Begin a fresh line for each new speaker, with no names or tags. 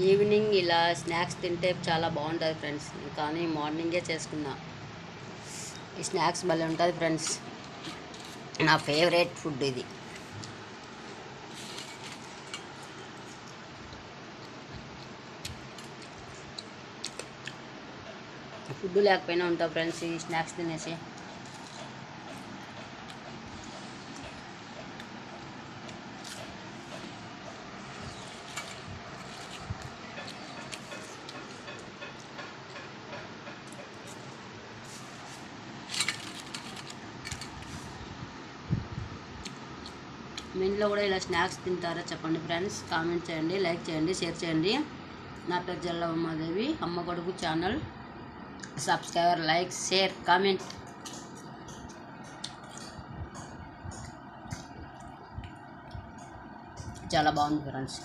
Evening ఇలా snacks తింటే చాలా బాగుంటుంది ఫ్రెండ్స్. కానీ మార్నింగే చేసుకున్నా. ఈ స్నాక్స్ భలే ఉంటుంది ఫ్రెండ్స్. నా ఫేవరెట్ ఫుడ్ ఇది. ఫుడ్ లేకపోయినా ఉంటా ఫ్రెండ్స్ ఈ స్నాక్స్ తినేసి. మీ ఇంట్లో కూడా ఇలా స్నాక్స్ తింటారా చెప్పండి ఫ్రెండ్స్. కామెంట్ చేయండి లైక్ చేయండి షేర్ చేయండి. నా పేరు జల్లమ్మాదేవి అమ్మ కొడుకు channel. Subscriber like share comment. చాలా బాగుంది ఫ్రెండ్స్.